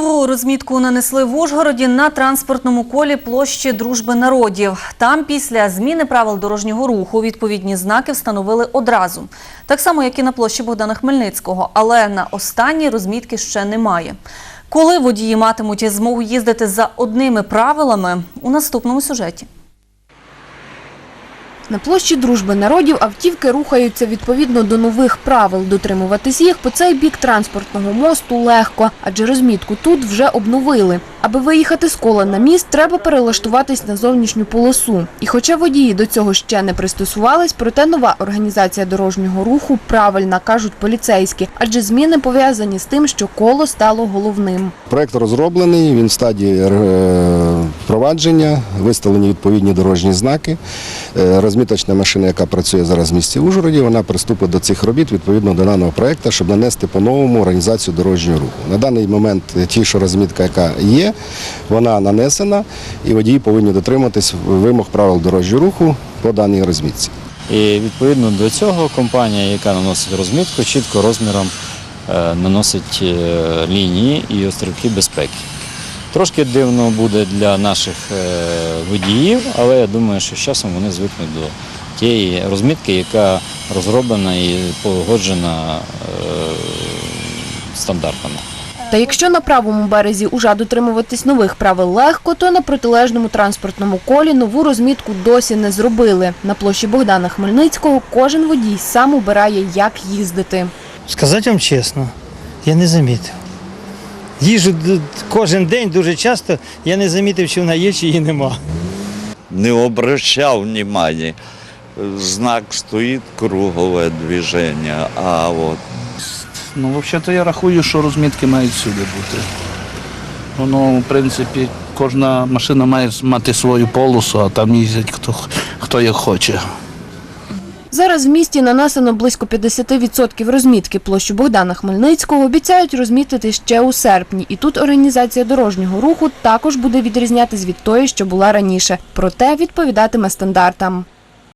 Нову розмітку нанесли в Ужгороді на транспортному колі площі Дружби народів. Там після зміни правил дорожнього руху відповідні знаки встановили одразу. Так само, як і на площі Богдана Хмельницького, але на останній розмітки ще немає. Коли водії матимуть змогу їздити за одними правилами у наступному сюжеті. На площі Дружби народів автівки рухаються відповідно до нових правил. Дотримуватись їх по цей бік транспортного мосту легко, адже розмітку тут вже обновили. Аби виїхати з кола на міст, треба перелаштуватись на зовнішню полосу. І хоча водії до цього ще не пристосувались, проте нова організація дорожнього руху правильна, кажуть поліцейські, адже зміни пов'язані з тим, що коло стало головним. Проект розроблений, він в стадії е, впровадження, виставлені відповідні дорожні знаки. Е, Розміточна машина, яка працює зараз в місті Ужгороді, вона приступить до цих робіт відповідно до даного проекту, щоб нанести по-новому організацію дорожнього руху. На даний момент е, ті, що розмітка, яка є, вона нанесена, і водії повинні дотриматись вимог правил дорожнього руху по даній розмітці. І відповідно до цього компанія, яка наносить розмітку, чітко розміром е, наносить е, лінії і острівки безпеки. Трошки дивно буде для наших е, водіїв, але я думаю, що з часом вони звикнуть до тієї розмітки, яка розроблена і погоджена стандартами. Та якщо на правому березі уже дотримуватись нових правил легко, то на протилежному транспортному колі нову розмітку досі не зробили. На площі Богдана Хмельницького кожен водій сам обирає, як їздити. Сказати вам чесно, я не замітив. Їжу кожен день дуже часто, я не замітив, чи вона є, чи її нема. не обращав внимания. Знак стоїть кругове движення, а от Ну, взагалі-то я рахую, що розмітки мають всюди бути. Воно, в принципі, кожна машина має мати свою полосу, а там їздять хто, хто як хоче. Зараз в місті нанесено близько 50% розмітки. Площу Богдана Хмельницького обіцяють розмітити ще у серпні. І тут організація дорожнього руху також буде відрізнятись від тої, що була раніше. Проте відповідатиме стандартам.